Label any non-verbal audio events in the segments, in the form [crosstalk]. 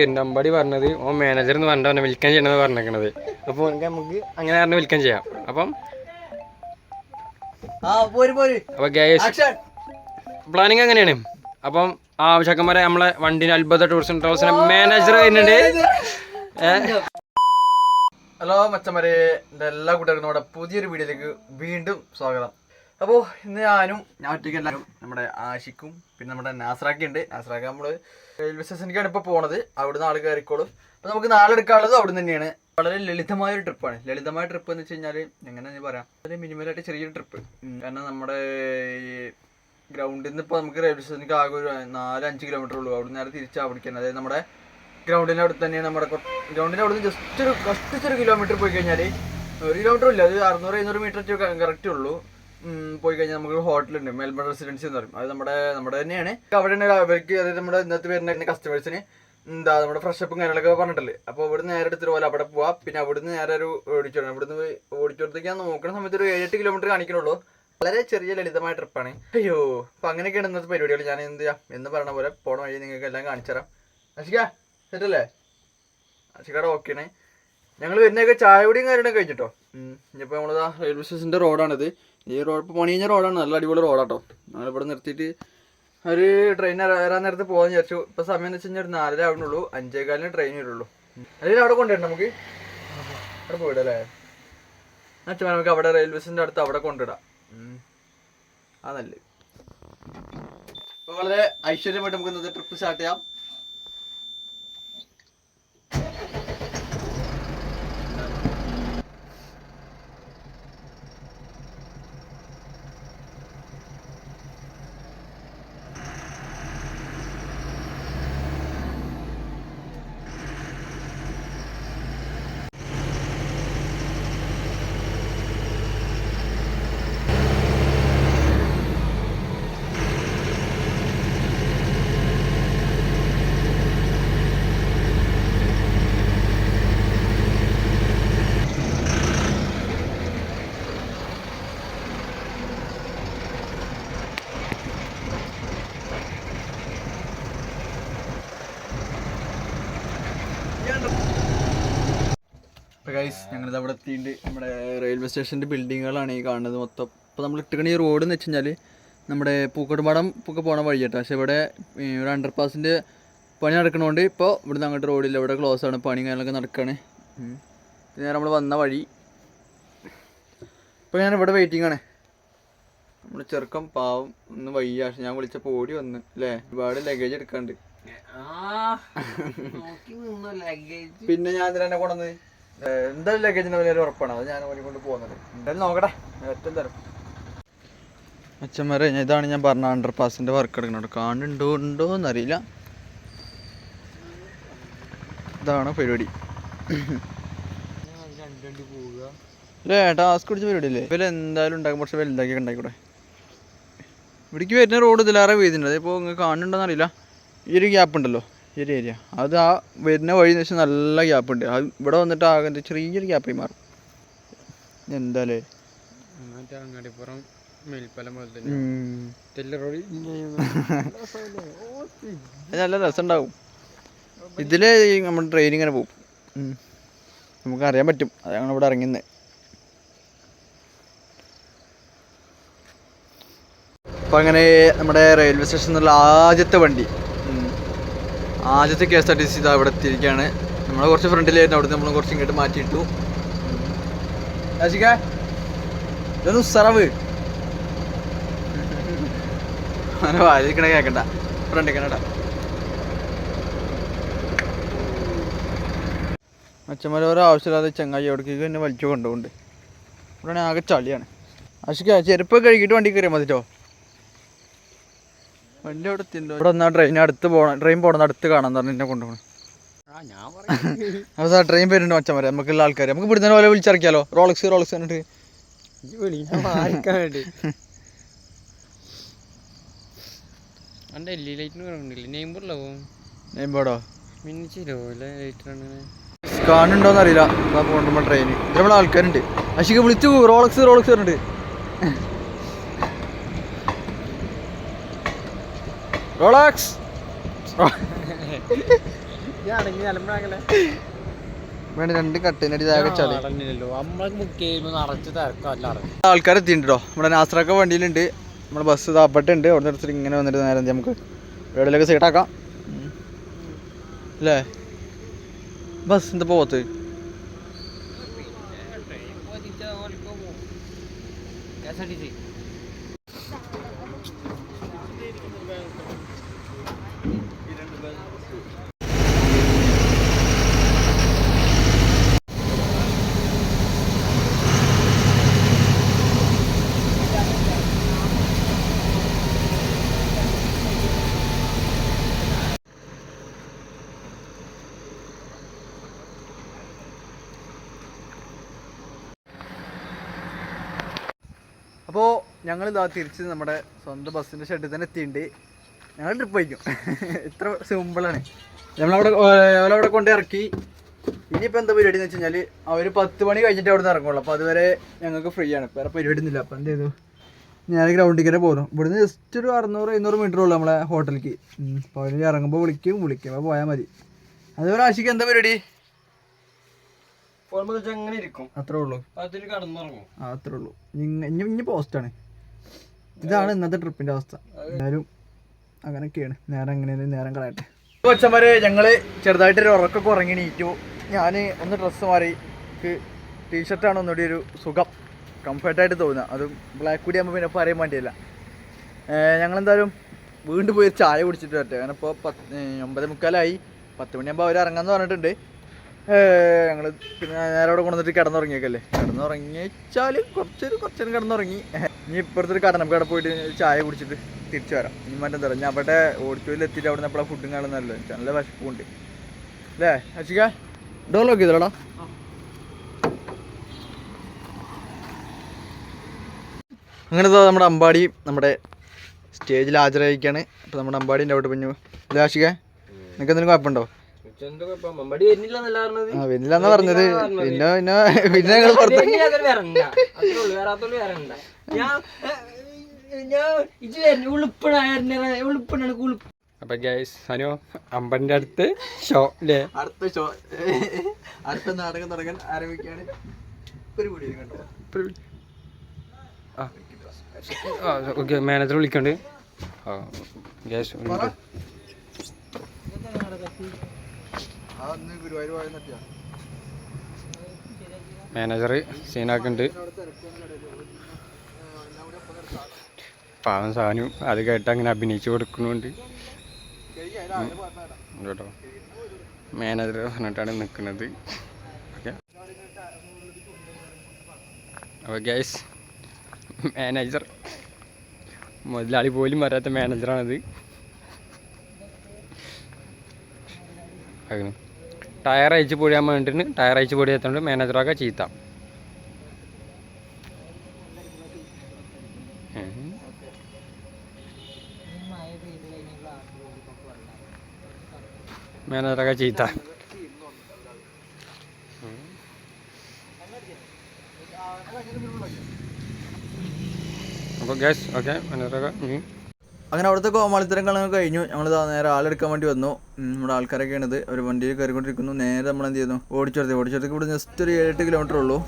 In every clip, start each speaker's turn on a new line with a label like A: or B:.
A: പെരുന്തമ്പാടി പറഞ്ഞത് ഓ മാനേജർ എന്ന് പറഞ്ഞിട്ട് അവനെ വിൽക്കാൻ ചെയ്യണമെന്ന് പറഞ്ഞേക്കണത് അപ്പോൾ നമുക്ക് അങ്ങനെ പറഞ്ഞ് വിൽക്കാൻ ചെയ്യാം. അപ്പം അപ്പോൾ ഗ്യാസ് പ്ലാനിങ് അങ്ങനെയാണ് അപ്പം ആ വരെ നമ്മളെ വണ്ടിന് അത്ഭുത ടൂറിസം ട്രാവൽസിന്റെ മാനേജർ വരുന്നുണ്ട്.
B: ഹലോ മച്ചന്മാരെ. എന്റെ എല്ലാ കൂട്ടുകാർക്കും നമ്മുടെ പുതിയൊരു വീഡിയോയിലേക്ക് വീണ്ടും സ്വാഗതം. അപ്പോൾ ഇന്ന് ഞാനും ഞാൻ ഒറ്റയ്ക്ക് എല്ലാവരും നമ്മുടെ ആഷിക്കും പിന്നെ നമ്മുടെ നാസ്രാക്കി ഉണ്ട് നാസ്രാക്ക നമ്മൾ റെയിൽവേ സ്റ്റേഷനിലേക്കാണ് ഇപ്പോൾ പോണത്. അവിടുന്ന് ആൾ കയറിക്കോളും അപ്പോൾ നമുക്ക് നാളെ എടുക്കാനുള്ളത് അവിടെ തന്നെയാണ്. വളരെ ലളിതമായ ഒരു ട്രിപ്പാണ് ലളിതമായ ട്രിപ്പ് എന്ന് വെച്ച് കഴിഞ്ഞാൽ എങ്ങനെ പറയാം? ഒരു മിനിമലായിട്ട് ചെറിയൊരു ട്രിപ്പ് കാരണം നമ്മുടെ ഈ ഗ്രൗണ്ടിൽ നിന്ന് ഇപ്പോൾ നമുക്ക് റെയിൽവേ സ്റ്റേഷനിലേക്ക് ആകെ ഒരു നാല് അഞ്ച് കിലോമീറ്റർ ഉള്ളൂ. അവിടെ നേരെ തിരിച്ച് അവിടേക്കാണ്. അതായത് നമ്മുടെ ഗ്രൗണ്ടിന്റെ അവിടെ തന്നെയാണ് നമ്മുടെ ഗ്രൗണ്ടിന്റെ അവിടെ നിന്ന് ജസ്റ്റ് ഒരു കഷ്ടിച്ചൊരു കിലോമീറ്റർ പോയി കഴിഞ്ഞാൽ ഒരു കിലോമീറ്റർ ഇല്ല. അത് അറുന്നൂറ് എഴുന്നൂറ് മീറ്റർ കറക്റ്റ് ഉള്ളൂ. പോയി കഴിഞ്ഞാൽ നമുക്ക് ഹോട്ടലുണ്ട്. മെൽബൺ റെസിഡൻസി എന്ന് പറയും. അത് നമ്മുടെ നമ്മുടെ തന്നെയാണ്. അവിടെയാണ് അവർക്ക് അതായത് നമ്മുടെ ഇന്നത്തെ വരുന്ന കസ്റ്റമേഴ്സിന് എന്താ നമ്മുടെ ഫ്രഷപ്പും കാര്യങ്ങളൊക്കെ പറഞ്ഞിട്ടില്ലേ? അപ്പോൾ ഇവിടെ നേരെ എടുത്തിട്ട് പോലെ അവിടെ പോവാം. പിന്നെ അവിടുന്ന് നേരെ ഒരു ഓടിച്ചോണം ഇവിടുന്ന് ഓടിച്ചോടത്തേക്ക് ഞാൻ നോക്കുന്ന സമയത്ത് ഒരു ഏഴെട്ട് കിലോമീറ്റർ കാണിക്കണുള്ളൂ. വളരെ ചെറിയ ലളിതമായ ട്രിപ്പാണ് അയ്യോ അപ്പൊ അങ്ങനെയൊക്കെയാണ് ഇന്നത്തെ പരിപാടികൾ. ഞാൻ എന്ത് ചെയ്യാം? എന്ന് പറഞ്ഞ പോലെ പോണ വഴി നിങ്ങൾക്ക് എല്ലാം കാണിച്ചു തരാം. അശിക സെറ്റല്ലേ? ഓക്കെയാണ് ഞങ്ങൾ വരുന്നതൊക്കെ ചായ കുടിയും കാര്യങ്ങളൊക്കെ കഴിഞ്ഞിട്ടോ ഇനിയിപ്പോൾ നമ്മളിതാ റെയിൽവേ സ്റ്റേഷന്റെ റോഡാണിത് ഈ റോഡ് ഇപ്പോൾ പണി റോഡാണ്. നല്ല അടിപൊളി റോഡാട്ടോ. ഞങ്ങളിവിടെ നിർത്തിയിട്ട് ഒരു ട്രെയിൻ വരാൻ നേരത്ത് പോകാൻ വിചാരിച്ചു. ഇപ്പോൾ സമയം എന്ന് വെച്ച് കഴിഞ്ഞാൽ ഒരു നാലര ആവണുള്ളൂ അഞ്ചേകാലിന് ട്രെയിൻ വരുള്ളൂ. അല്ലെങ്കിൽ അവിടെ കൊണ്ടുവരണം നമുക്ക്. അവിടെ പോയിടല്ലേ? അച്ഛൻ നമുക്ക് അവിടെ റെയിൽവേ സ്റ്റേഷന്റെ അടുത്ത് അവിടെ കൊണ്ടിടാം. ആ നല്ല ഇപ്പോൾ വളരെ ഐശ്വര്യമായിട്ട് നമുക്ക് ഇന്നത്തെ ട്രിപ്പ് സ്റ്റാർട്ട് ചെയ്യാം അപ്പോൾ ഗൈസ് ഞങ്ങളിത് അവിടെ എത്തിയിട്ടുണ്ട്. നമ്മുടെ റെയിൽവേ സ്റ്റേഷന്റെ ബിൽഡിങ്ങുകളാണ് ഈ കാണുന്നത് മൊത്തം. ഇപ്പോൾ നമ്മൾ ഇട്ടുകണ ഈ റോഡ് എന്ന് വെച്ച് കഴിഞ്ഞാൽ നമ്മുടെ പൂക്കോട്ടുപാടം ഒക്കെ പോണ കേട്ടോ പക്ഷേ ഇവിടെ ഒരു അണ്ടർ പാസിന്റെ പണി നടക്കണോണ്ട് ഇപ്പോൾ ഇവിടുന്ന് അങ്ങോട്ട് റോഡില്ല ഇവിടെ ക്ലോസ് ആണ്. പണി കാര്യങ്ങളൊക്കെ നടക്കുകയാണ് പിന്നെ നേരെ നമ്മൾ വന്ന വഴി. ഇപ്പോൾ ഞാൻ ഇവിടെ വെയിറ്റിംഗ് ആണ്. നമ്മൾ ചെറുക്കം പാവം ഒന്ന് വയ്യ. പക്ഷെ ഞാൻ വിളിച്ച പോടി വന്ന് അല്ലേ ഒരുപാട് ലഗേജ് എടുക്കാണ്ട്. പിന്നെ ഞാൻ ഇതിനെ കൊണ്ടുവന്ന് എന്തായാലും ലഗേജിന്റെ വില ഉറപ്പാണ്. അത് ഞാൻ ഓടി കൊണ്ട് പോകുന്നത്. എന്തായാലും നോക്കട്ടെ. ഏറ്റവും തരം അച്ഛന്മാരെ ഇതാണ് ഞാൻ പറഞ്ഞ അണ്ടർ പാസിന്റെ വർക്ക് എടുക്കുന്നത് കാണുന്നുണ്ടോ ഉണ്ടോ എന്നറിയില്ല. ഇതാണ് പരിപാടി. ടാസ്ക് പിടിച്ച പരിപാടി അല്ലേ? ഇവരെ എന്തായാലും ഉണ്ടാക്കും പക്ഷെ വലുതാക്കി ഉണ്ടാക്കിക്കൂടെ? ഇവിടേക്ക് വരുന്ന റോഡ് ഇതിലാറെ വീതിണ്ട്. അതിപ്പോൾ നിങ്ങൾക്ക് കാണുന്നുണ്ടോന്ന് അറിയില്ല ഈ ഒരു ഗ്യാപ്പ് ഉണ്ടല്ലോ. ശരി ഏരിയ അത് ആ വരുന്ന വഴി എന്ന് വെച്ചാൽ നല്ല ഗ്യാപ്പ് ഉണ്ട്. അത് ഇവിടെ വന്നിട്ട് ആകെ ചെറിയൊരു ഗ്യാപ്പായി മാറും. എന്താലേ?
A: അങ്ങാടിപ്പുറം മേൽപ്പാലം പോലെ തന്നെ.
B: നല്ല രസമുണ്ടാവും. ഇതിൽ നമ്മുടെ ട്രെയിൻ ഇങ്ങനെ പോകും നമുക്ക് അറിയാൻ പറ്റും. അതാണ് ഇവിടെ ഇറങ്ങുന്നത്. അപ്പൊ അങ്ങനെ നമ്മുടെ റെയിൽവേ സ്റ്റേഷനിൽ നിന്നുള്ള ആദ്യത്തെ വണ്ടി. ആദ്യത്തെ K S R T C ഇതാ എത്തിയിരിക്കുകയാണ്. നമ്മളെ കുറച്ച് ഫ്രണ്ടിലായിരുന്നു. അവിടെ നമ്മൾ കുറച്ച് ഇങ്ങോട്ട് മാറ്റിയിട്ടു. ഇതൊന്നും സറവ് അങ്ങനെ വായിക്കണ കേക്കണ്ട. ഫ്രണ്ട് കന്നഡ അച്ഛന്മാർ ഓരോ ആവശ്യമില്ലാതെ ചങ്ങായി എവിടേക്ക് എന്നെ വലിച്ചു കൊണ്ടുപോകുന്നുണ്ട്. ഇവിടെ ആകെ ചളിയാണ്. അശിക്ക ചെരുപ്പ് കഴുകിയിട്ട് വണ്ടി കയറിയാൽ മതിട്ടോ? വണ്ടി അവിടെ എത്തിണ്ടോ ഇവിടെ ഒന്നാ ട്രെയിൻ അടുത്ത് പോകണം ട്രെയിൻ പോകണം അടുത്ത് കാണാൻ പറഞ്ഞു എന്നെ കൊണ്ടുപോകണം.
A: ആ ഞാൻ പറയാം
B: അപ്പോൾ സാർ ട്രെയിൻ വരുന്നുണ്ട് മച്ചന്മാരെ നമുക്കുള്ള ആൾക്കാർ നമുക്ക് ഇവിടുന്ന് പോലെ വിളിച്ചിറക്കിയാലോ? റോളക്സ് റോളക്സ് എന്നിട്ട്
A: ഞാൻ മാറിക്കാൻ വേണ്ടി. [laughs] എന്റെ എൽ ഇ ലൈറ്റിന് കുറവുണ്ടല്ലേ നെയ്മ്പറിലാവും
B: നെയ്മ്പോടോ
A: മിന്നിച്ചില്ലോ ലൈറ്റാണ്
B: കാണുന്നുണ്ടോന്ന് അറിയില്ല ഇതാ പോകുമ്പോൾ ട്രെയിൻ ഇവിടെ ആൾക്കാരുണ്ട്. അശിക്ക് വിളിച്ചു റോളക്സ് റോളക്സ് പറഞ്ഞിട്ട്. റോളക്സ് വേണ്ട രണ്ട് കട്ടിനടി താഴെ ആൾക്കാർ എത്തിയിട്ടുണ്ട് നമ്മുടെ നാസ്ത്രക്ക വണ്ടിയിലുണ്ട്. നമ്മുടെ ബസ് താപ്പട്ടുണ്ട് അവിടെ നിന്ന് ഇങ്ങനെ വന്നിട്ട് നേരം നമുക്ക് എവിടെയൊക്കെ സീട്ടാക്കാം അല്ലേ? ബസ് എന്താ പോകത്ത് അപ്പോൾ ഞങ്ങൾ ഇതാ തിരിച്ച് നമ്മുടെ സ്വന്തം ബസ്സിന്റെ ഷെഡിൽ തന്നെ എത്തിയിട്ടുണ്ട്. ഞങ്ങൾ ട്രിപ്പ് വയ്ക്കും [laughs] ഇത്ര സിമ്പിളാണ് നമ്മളവിടെ അവരവിടെ കൊണ്ട് ഇറക്കി. ഇനിയിപ്പോൾ എന്താ പരിപാടി എന്ന് വെച്ച് കഴിഞ്ഞാൽ അവർ പത്ത് മണി കഴിഞ്ഞിട്ട് അവിടെ നിന്ന് ഇറങ്ങുള്ളൂ. അപ്പോൾ അതുവരെ ഞങ്ങൾക്ക് ഫ്രീ ആണ്. വേറെ പരിപാടി ഒന്നുമില്ല അപ്പോൾ എന്ത് ചെയ്തു? ഞാൻ ഗ്രൗണ്ടിൽ തന്നെ പോകുന്നു ഇവിടുന്ന് ജസ്റ്റ് ഒരു അറുന്നൂറ് എഴുന്നൂറ് മീറ്റർ ഉള്ളൂ നമ്മളെ ഹോട്ടലിലേക്ക് അപ്പോൾ അവർ ഇറങ്ങുമ്പോൾ വിളിക്കും. വിളിക്കുമ്പോൾ പോയാൽ മതി. അതുപോലെ ആശിക്ക് എന്താ പരിപാടി?
A: അങ്ങനെ ഇരിക്കും.
B: അത്രേ ഉള്ളൂ.
A: അതിൽ കടന്നുറങ്ങും
B: അത്രേ ഉള്ളൂ. ഇനി പോസ്റ്റാണ് ഇതാണ് ഇന്നത്തെ ട്രിപ്പിന്റെ അവസ്ഥ. എല്ലാവരും അങ്ങനെയൊക്കെയാണ് നേരം എങ്ങനെയാലും നേരം കളയട്ടെ. കൊച്ചന്മാര് ഞങ്ങൾ ചെറുതായിട്ട് ഒരു ഉറക്കൊക്കെ ഉറങ്ങി നീറ്റു ഞാൻ ഒന്ന് ഡ്രസ്സ് മാറി. ടീഷർട്ടാണ് ഒന്നുകൂടി ഒരു സുഖം. കംഫർട്ടായിട്ട് തോന്നുക. അതും ബ്ലാക്ക് കൂടി ആകുമ്പോൾ പിന്നെ പറയാൻ വേണ്ടിയല്ല. ഞങ്ങളെന്തായാലും വീണ്ടും പോയി ചായ കുടിച്ചിട്ട് വരട്ടെ. കാരണം ഇപ്പോൾ പത്ത് ഒമ്പത് മുക്കാലായി. പത്ത് മണിയാകുമ്പോൾ അവർ ഇറങ്ങാന്ന് പറഞ്ഞിട്ടുണ്ട്. ഞങ്ങൾ പിന്നെ നേരെ അവിടെ കൊണ്ടുവന്നിട്ട് കിടന്നുറങ്ങിയേക്കല്ലേ? കിടന്നുറങ്ങിച്ചാൽ കുറച്ചൊരു കുറച്ചേരം കിടന്നുറങ്ങി. ഇനി ഇപ്പുറത്തൊരു കട പോയിട്ട് ചായ കുടിച്ചിട്ട് തിരിച്ചു വരാം. ഇനി മറ്റേ തരാം ഞാൻ അവിടെ ഓഡിറ്റോറിയിൽ എത്തിയിട്ട് അവിടെ നിന്ന് ഫുഡും കാണുന്നല്ലോ എനിക്ക് നല്ല വിശപ്പുണ്ട്. അല്ലേ അച്ഛിക്ക ഡോർ ലോക്ക് ചെയ്തോടാ അങ്ങനെ നമ്മുടെ അമ്പാടി നമ്മുടെ സ്റ്റേജിൽ ഹാജരായിരിക്കുകയാണ് അപ്പോൾ നമ്മുടെ അമ്പാടിന്റെ അവിടെ പിന്നെ അല്ലേ ആഷിക നിനക്ക് എന്തെങ്കിലും കുഴപ്പമുണ്ടോ?
A: വരുന്നില്ല പറഞ്ഞത്?
B: ആ വരില്ലെന്നാ പറഞ്ഞത്. പിന്നെ പിന്നെ പിന്നെ ഞങ്ങൾ പുറത്ത്
A: അപ്പൊ ഗൈസ് അനു അമ്പന്റെ അടുത്ത് ഷോ അല്ലേ
B: അടുത്ത ഷോ അടുത്ത നാടകം തുടങ്ങാൻ കണ്ടോ.
A: ഓക്കെ മാനേജർ വിളിക്കണ്ട്. ആ ഗ്യാസ്
B: ആ അന്ന്
A: മാനേജർ സീനാക്കുന്നുണ്ട് പാവം സാനു അത് കേട്ട് അങ്ങനെ അഭിനയിച്ചു കൊടുക്കുന്നുണ്ട്. കേട്ടോ. മാനേജർ പറഞ്ഞിട്ടാണ് നിൽക്കുന്നത്. ഓക്കെ. അപ്പോൾ ഗ്യാസ് മാനേജർ. മുതലാളി പോലും വരാത്ത മാനേജറാണത്. അങ്ങനെ ടയർ അയച്ച് പൊടിയാൻ വേണ്ടിയിട്ട് ടയർ അയച്ച് പൊടിയാത്തോണ്ട് മാനേജറൊക്കെ ചീത്ത ഉം. മാനേജറൊക്കെ ചീത്ത അപ്പോൾ ഗ്യാസ് ഓക്കെ മാനേജറൊക്കെ ഉം.
B: അങ്ങനെ അവിടുത്തെ കോമാളിത്തരങ്ങളൊക്കെ കഴിഞ്ഞു. ഞങ്ങൾ നേരെ ആളെടുക്കാൻ വേണ്ടി വന്നു. നമ്മുടെ ആൾക്കാരൊക്കെയാണ് ഇത് ഒരു വണ്ടിയിൽ കയറിക്കൊണ്ടിരിക്കുന്നു. നേരെ നമ്മൾ എന്ത് ചെയ്യുന്നു ഓടിച്ചെടുത്ത് ഓടിച്ചെടുത്ത് ഇവിടെ ജസ്റ്റ് ഒരു ഏഴെട്ട് കിലോമീറ്റർ ഉള്ളൂ.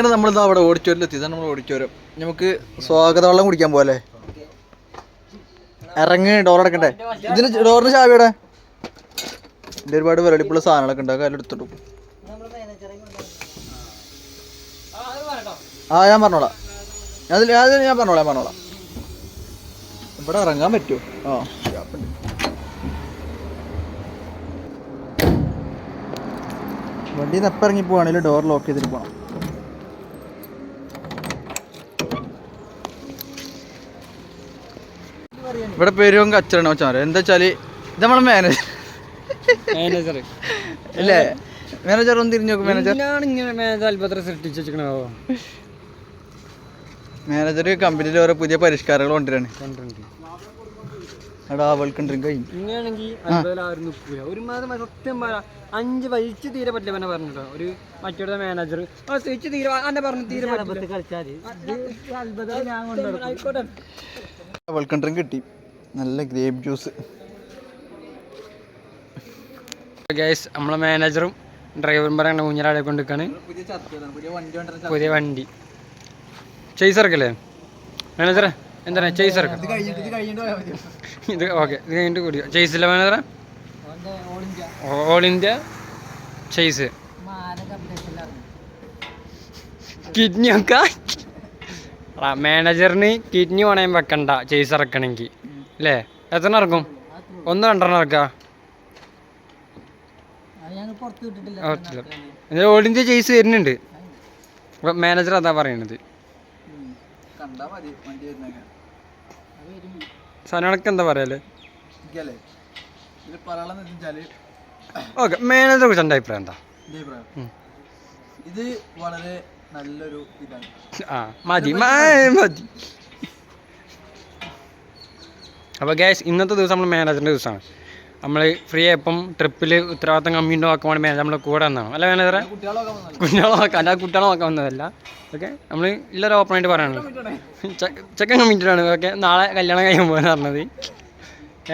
B: അങ്ങനെ ഇതാ അവിടെ എത്തി. ഇതാണ് നമ്മൾ ഓഡിറ്റോറിയം. നമുക്ക് സ്വാഗത വെള്ളം കുടിക്കാൻ പോലെ ഇറങ്ങി ഡോർ അടക്കണ്ടേ? ഇതിന് ഡോറിന് ചാവിയുടെ ഇതിന്റെ ഒരുപാട് വെറടിപ്പുള്ള സാധനങ്ങളൊക്കെ ഉണ്ടാകും അതിൽ എടുത്തിട്ടു. ആ ഞാൻ പറഞ്ഞോളാം. അതിൽ അതിൽ ഞാൻ പറഞ്ഞോളാം ഞാൻ പറഞ്ഞോളാം. ഇവിടെ ഇറങ്ങാൻ പറ്റുമോ? ആ നിന്ന് എപ്പോൾ ഇറങ്ങി പോവാണെങ്കിലും ഡോർ ലോക്ക് ചെയ്തിട്ട് പോകണം ഇവിടെ പേരും കച്ചറാണ് വെച്ചാൽ എന്താ വെച്ചാൽ ഇത് നമ്മളെ മാനേജർ
A: മാനേജർ
B: അല്ലേ മാനേജർ ഒന്ന് തിരിഞ്ഞു നോക്കും മാനേജർ
A: സൃഷ്ടിച്ചു വെച്ചിരിക്കണോ
B: മാനേജർ കമ്പനിയിൽ ഓരോ പുതിയ പരിഷ്കാരങ്ങൾ കൊണ്ടുവരാണ്.
A: കൊണ്ടുണ്ട്
B: എടാ
A: ഇങ്ങനെയാണെങ്കിൽ ഒരു മാസം സത്യം പറ അഞ്ച് വലിച്ച് തീരെ പറ്റില്ല പറഞ്ഞിട്ടോ. ഒരു മാനേജർ സ്വിച്ച് തീരെ അന്നെ പറഞ്ഞു തീരെ
B: ഡ്രിങ്ക് കിട്ടി. നല്ല ഗ്രേപ്പ് ജ്യൂസ്.
A: ഗൈസ് നമ്മളെ മാനേജറും ഡ്രൈവറും പറയുന്ന ഊഞ്ഞാലാടെ കൊണ്ടിരിക്കാണ്
B: പുതിയ വണ്ടി കൊണ്ടുവരാൻ
A: പുതിയ വണ്ടി. ചെയ്സ് ഇറക്കല്ലേ മാനേജറെ എന്താണ്? ചെയ്സ് ഇറക്കാം
B: ഇത് കഴിഞ്ഞിട്ട് ഇത് കഴിഞ്ഞിട്ട് പോയാൽ മതി
A: ഇത് ഓക്കെ ഇത് കഴിഞ്ഞിട്ട് കൂടി ചെയ്സില്ല മാനേജറെ ഓൾ ഇന്ത്യ ചെയ്സ് കിഡ്നി ഒക്കെ മാനേജറിന് കിഡ്നി വേണേ വെക്കണ്ട. ചെയ്സ് ഇറക്കണമെങ്കിൽ അല്ലേ എത്ര ഇറക്കും? ഒന്ന് രണ്ടെണ്ണം ഇറക്കാ? ഓൾ ചേസ് വരുന്നുണ്ട്. മാനേജർ അതാ പറയണത്. സനക്ക് എന്താ
B: വെച്ചാൽ
A: ഓക്കെ മാനേജറെ കുറിച്ച് എന്റെ അഭിപ്രായം എന്താ?
B: ഇതേ വളരെ നല്ലൊരു ഇതാണ്.
A: ആ മതി. മതി. അപ്പോൾ ഗ്യാസ് ഇന്നത്തെ ദിവസം നമ്മൾ മാനേജറിന്റെ ദിവസമാണ്. നമ്മൾ ഫ്രീ ആയപ്പം ട്രിപ്പിൽ ഉത്തരവാദിത്തം കമ്മി ആക്കാൻ വേണ്ടി മാനേജർ നമ്മളെ കൂടെ വന്നതാണ്. അല്ല മാനേജറെ കുട്ടികളെ നോക്കാൻ അല്ല കുട്ടികളെ നോക്കാൻ വന്നതല്ല. ഓക്കെ നമ്മൾ ഓപ്പൺ ആയിട്ട് പറയാനുള്ളത് ചെക്കൻ കമ്മിറ്റാണ് ഓക്കെ നാളെ കല്യാണം കഴിയുമ്പോൾ പറഞ്ഞത്.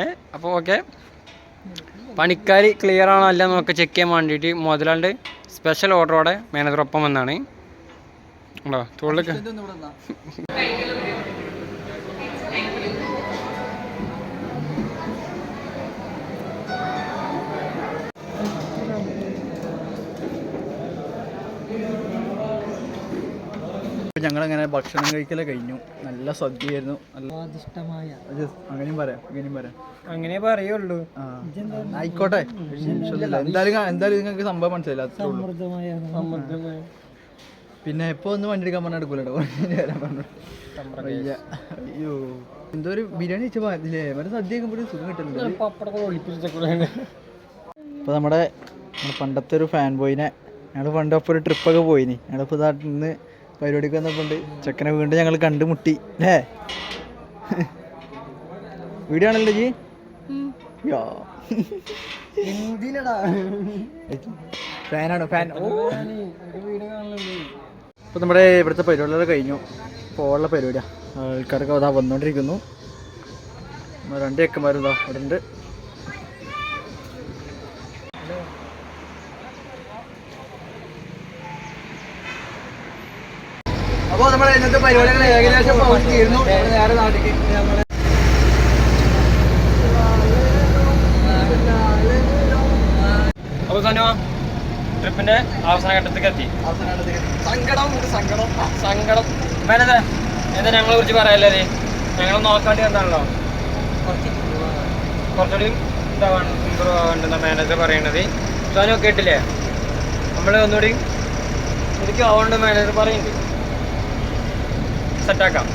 A: ഏ അപ്പോൾ ഓക്കെ പണിക്കാർ ക്ലിയർ ആണോ അല്ല എന്നൊക്കെ ചെക്ക് ചെയ്യാൻ വേണ്ടിയിട്ട് മുതലാണ്ട് സ്പെഷ്യൽ ഓർഡറോടെ മാനേജർ ഒപ്പം വന്നാണ്. ഉണ്ടോ? തോളിലൊക്കെ
B: ഇവിടെ ഭക്ഷണം കഴിക്കലേ കഴിഞ്ഞു. നല്ല സദ്യയായിരുന്നു. നല്ല അങ്ങനെയും പറയാം അങ്ങനെയും പറയാം.
A: അങ്ങനെ പറയുള്ളൂ.
B: ആയിക്കോട്ടെ. എന്തായാലും എന്തായാലും നിങ്ങൾക്ക് സംഭവം മനസ്സിലായില്ല? അത്രേ ഉള്ളൂ. പിന്നെ എപ്പോ ഒന്ന് വണ്ടി എടുക്കാൻ പറഞ്ഞാൽ എടുക്കൂലോ വരാൻ പറഞ്ഞു. അയ്യോ. എന്തോ ഒരു ബിരിയാണി വെച്ച പാതില്ലേ മറ്റേ സദ്യ കഴിക്കുമ്പോഴും സുഖം കിട്ടുന്നുണ്ട് ഇപ്പൊ നമ്മുടെ പണ്ടത്തെ ഒരു ഫാൻ ബോയിനെ ഞങ്ങൾ പണ്ട് ഒപ്പം ഒരു ട്രിപ്പൊക്കെ പോയിനി. ഞങ്ങളിപ്പോൾ ഇതാ ഇന്ന് പരിപാടിക്ക് വന്നപ്പോൾ ചെക്കനെ വീണ്ടും ഞങ്ങൾ കണ്ടുമുട്ടി അല്ലേ വീഡിയോ ആണല്ലോ ജി. ഫാനാണ്? ഫാൻ. ഓ. അപ്പോൾ നമ്മുടെ ഇവിടുത്തെ പരിപാടികളൊക്കെ കഴിഞ്ഞു. പോകാനുള്ള പരിപാടിയാണ് ആൾക്കാരൊക്കെ അതാ വന്നുകൊണ്ടിരിക്കുന്നു നമ്മുടെ രണ്ട് ചെക്കന്മാരും ഇതാ അവിടെ ഉണ്ട് അപ്പോൾ നമ്മുടെ ഇന്നത്തെ പരിപാടികൾ ഏകദേശം തീർന്നു. നേരെ നാട്ടിലേക്ക്
A: അപ്പോൾ ട്രിപ്പിന്റെ അവസാന ഘട്ടത്തേക്ക് എത്തി.
B: സങ്കടം
A: എന്താ ഞങ്ങളെ കുറിച്ച് പറയാല്ലേ ഞങ്ങൾ നോക്കാണ്ടി എന്താണല്ലോ കുറച്ചുകൂടി ഇതാവാണ് ഇമ്പ്രൂവ് ആവേണ്ടെന്ന മാനേജർ പറയണത്. സനു കേട്ടില്ലേ? നമ്മൾ ഒന്നുകൂടി എനിക്ക് ആവേണ്ട മാനേജർ പറയുന്നുണ്ട് സെറ്റാക്കാം.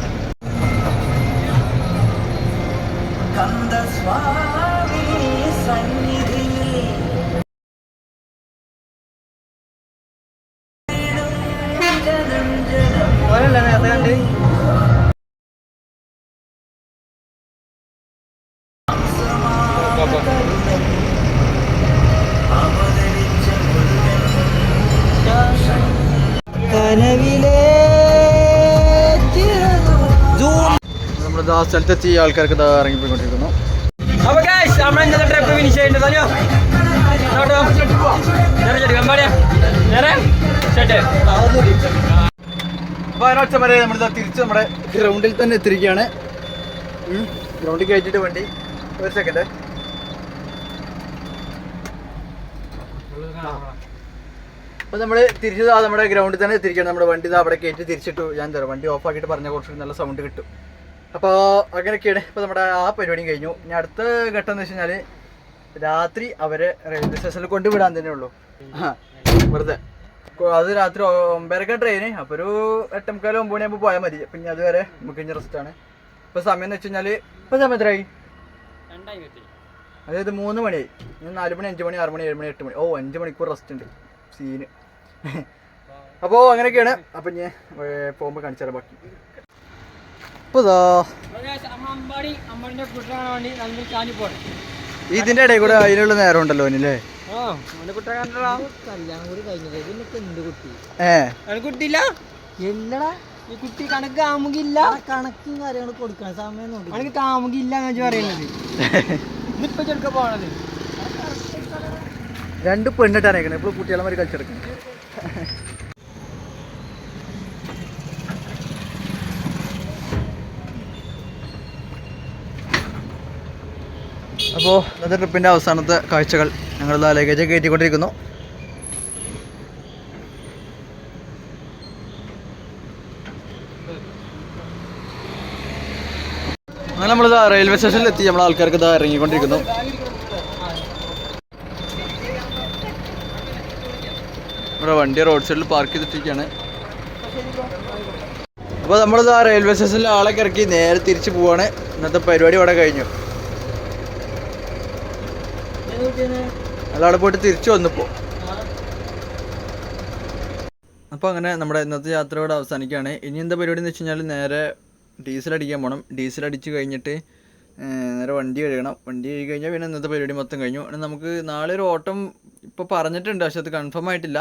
B: ഓരല്ല നേരത്തെ കണ്ട്? സ്ഥലത്തെത്തി ആൾക്കാർക്ക് ഇറങ്ങിപ്പോയിക്കൊണ്ടിരിക്കുന്നു.
A: അപ്പൊ ഗൈസ് നമ്മൾ ഇന്നത്തെ ട്രിപ്പ് ഫിനിഷ് നോട്ടോ നേരെ ചെടി നേരെ?
B: അപ്പോൾ വരെ നമ്മളിതാ തിരിച്ച് നമ്മുടെ ഗ്രൗണ്ടിൽ തന്നെ എത്തിരിക്കുകയാണ് ഗ്രൗണ്ടിൽ കയറ്റിയിട്ട് വണ്ടി. ഒരു സെക്കൻഡ് അപ്പോൾ നമ്മൾ തിരിച്ച് ദാ നമ്മുടെ ഗ്രൗണ്ടിൽ തന്നെ എത്തിരിക്കുകയാണ് നമ്മുടെ വണ്ടി അവിടെ കയറ്റി തിരിച്ചിട്ടു. ഞാൻ തരാം വണ്ടി ഓഫ് ആക്കിയിട്ട് പറഞ്ഞ കുറച്ചുകൂടി നല്ല സൗണ്ട് കിട്ടും. അപ്പോൾ അങ്ങനെയൊക്കെയാണ് ഇപ്പോൾ നമ്മുടെ ആ പരിപാടിയും കഴിഞ്ഞു. ഇനി അടുത്ത ഘട്ടം എന്ന് വെച്ച് കഴിഞ്ഞാൽ രാത്രി അവരെ റെയിൽവേ സ്റ്റേഷനിൽ കൊണ്ടുവിടാൻ തന്നെ ഉള്ളൂ. വെറുതെ. അത് രാത്രി ഒമ്പതരക്ക ട്രെയിന് അപ്പോൾ ഒരു എട്ടേമുക്കാൽ ഒമ്പത് മണിയാകുമ്പോൾ പോയാൽ മതി. പിന്നെ അതുവരെ നമുക്ക് ഇനി ആണ്. ഇപ്പോൾ സമയം എന്ന് വെച്ച് കഴിഞ്ഞാൽ ഇപ്പോൾ സമയം എത്രയായി? അതായത് മൂന്ന് മണിയായി ഇനി നാല് മണി അഞ്ച് മണി ആറ് മണി ഏഴ് മണി എട്ട് മണി. ഓ അഞ്ച് മണിക്കൂർ റെസ്റ്റ് ഉണ്ട്. സീന് അപ്പോൾ അങ്ങനെയൊക്കെയാണ്. അപ്പം ഞാൻ പോകുമ്പോൾ കാണിച്ചു തരാം ബാക്കി അപ്പോൾ ഇതാ
A: അമ്പാടി അമ്പാടിന്റെ കുട്ടനെ കാണാൻ വേണ്ടി നമ്മൾ പോണേ.
B: ഇതിന്റെ ഇടയിൽ കൂടെ അതിനുള്ള നേരം ഉണ്ടല്ലോ
A: അല്ലേ? കുട്ടിയില്ല?
C: എല്ലടാ
A: ഈ കുട്ടി കണക്ക് കാമുകില്ല
C: ആ കണക്കും കാര്യങ്ങളും കൊടുക്കണം സമയം നോക്കി
A: കാമുകില്ല എന്ന് വെച്ച് പറയുന്നത് ഇന്നിപ്പോ ചെറുക്ക പോണത്?
B: രണ്ട് പെണ്ണിട്ടാണ് ഇപ്പോൾ കുട്ടികളെ മാതിരി കളിച്ചെടുക്കണം. അപ്പോൾ ഇന്നത്തെ ട്രിപ്പിന്റെ അവസാനത്തെ കാഴ്ചകൾ ഞങ്ങൾ ലഗേജ് കയറ്റിക്കൊണ്ടിരിക്കുന്നു. അങ്ങനെ നമ്മളിതാ റെയിൽവേ സ്റ്റേഷനിൽ എത്തി നമ്മൾ ആൾക്കാർക്ക് ഇതാ ഇറങ്ങിക്കൊണ്ടിരിക്കുന്നു. നമ്മുടെ വണ്ടി റോഡ് സൈഡിൽ പാർക്ക് ചെയ്തിട്ടിരിക്കുകയാണ് അപ്പോൾ നമ്മളിത് റെയിൽവേ സ്റ്റേഷനിൽ ആളെ ഇറക്കി നേരെ തിരിച്ച് പോവാണ്. ഇന്നത്തെ പരിപാടി ഇവിടെ കഴിഞ്ഞു. അയാളവിടെ പോയിട്ട് തിരിച്ചു വന്നിപ്പോ. അപ്പോൾ അങ്ങനെ നമ്മുടെ ഇന്നത്തെ യാത്ര ഇവിടെ അവസാനിക്കുകയാണ്. ഇനി എന്താ പരിപാടി എന്ന് വെച്ച് കഴിഞ്ഞാൽ നേരെ ഡീസൽ അടിക്കാൻ പോകണം ഡീസൽ അടിച്ച് കഴിഞ്ഞിട്ട് നേരെ വണ്ടി കഴുകണം. വണ്ടി കഴുകി കഴിഞ്ഞാൽ പിന്നെ ഇന്നത്തെ പരിപാടി മൊത്തം കഴിഞ്ഞു. നമുക്ക് നാളെ ഒരു ഓട്ടം ഇപ്പോൾ പറഞ്ഞിട്ടുണ്ട് പക്ഷെ അത് കൺഫേം ആയിട്ടില്ല.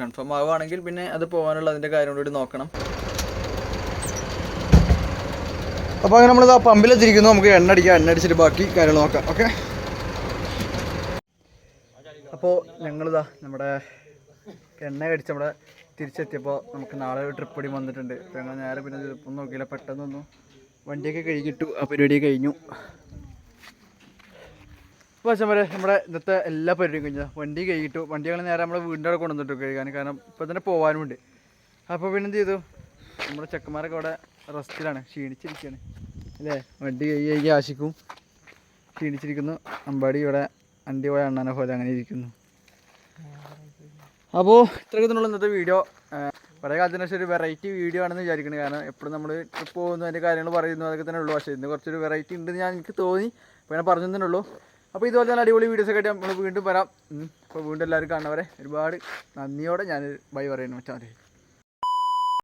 B: കൺഫേം ആവുകയാണെങ്കിൽ പിന്നെ അത് പോകാനുള്ള അതിന്റെ കാര്യം കൂടി നോക്കണം. അപ്പോൾ അങ്ങനെ നമ്മളിത് ആ പമ്പിലെത്തിരിക്കുന്നു നമുക്ക് എണ്ണ അടിക്കാം. എണ്ണ അടിച്ചിട്ട് ബാക്കി കാര്യങ്ങൾ നോക്കാം. ഓക്കെ? അപ്പോൾ ഞങ്ങളിതാ നമ്മുടെ എണ്ണ കടിച്ച് നമ്മുടെ തിരിച്ചെത്തിയപ്പോൾ നമുക്ക് നാളെ ഒരു ട്രിപ്പ് കൂടി വന്നിട്ടുണ്ട്. അപ്പോൾ ഞങ്ങൾ നേരെ പിന്നെ ഒന്നും നോക്കിയില്ല പെട്ടെന്നൊന്നും വണ്ടിയൊക്കെ കഴിഞ്ഞിട്ടു ആ പരിപാടി കഴിഞ്ഞു. അപ്പോൾ അച്ഛൻ വരെ നമ്മുടെ ഇന്നത്തെ എല്ലാ പരിപാടിയും കഴിഞ്ഞാൽ വണ്ടി കഴിഞ്ഞിട്ടു വണ്ടി ഞങ്ങൾ നേരെ നമ്മുടെ വീടിന്റെ അവിടെ കൊണ്ടുവന്നിട്ട് കഴുകാൻ കാരണം ഇപ്പോൾ തന്നെ പോകാനുമുണ്ട് അപ്പോൾ പിന്നെ എന്ത് ചെയ്തു? നമ്മുടെ ചെക്കന്മാരൊക്കെ അവിടെ റെസ്റ്റിലാണ് ക്ഷീണിച്ചിരിക്കുകയാണ് അല്ലേ? വണ്ടി കഴുകി കഴുകി ആശിക്കും. ക്ഷീണിച്ചിരിക്കുന്നു. അമ്പാടി ഇവിടെ വണ്ടി പോയ അണ്ണാനെ പോലെ അങ്ങനെ ഇരിക്കുന്നു. അപ്പോൾ ഇത്രയൊക്കെ തന്നെയുള്ള ഇന്നത്തെ വീഡിയോ കുറേ കാലത്തിന് ശേഷം ഒരു വെറൈറ്റി വീഡിയോ ആണെന്ന് വിചാരിക്കുന്നത് കാരണം എപ്പോഴും നമ്മൾ ട്രിപ്പ് പോകുന്നു അതിന്റെ കാര്യങ്ങൾ പറയുന്നു അതൊക്കെ തന്നെ ഉള്ളൂ. പക്ഷേ ഇന്ന് കുറച്ചൊരു വെറൈറ്റി ഉണ്ടെന്ന് ഞാൻ എനിക്ക് തോന്നി. അപ്പോൾ പറഞ്ഞു തന്നെ ഉള്ളൂ. അപ്പോൾ ഇതുപോലെ തന്നെ അടിപൊളി വീഡിയോസ് ആയിട്ട് നമ്മൾ വീണ്ടും വരാം. അപ്പോൾ വീണ്ടും എല്ലാവരും കാണുന്നവരെ ഒരുപാട് നന്ദിയോടെ ഞാൻ ബൈ പറയുന്നു. മച്ചാൻ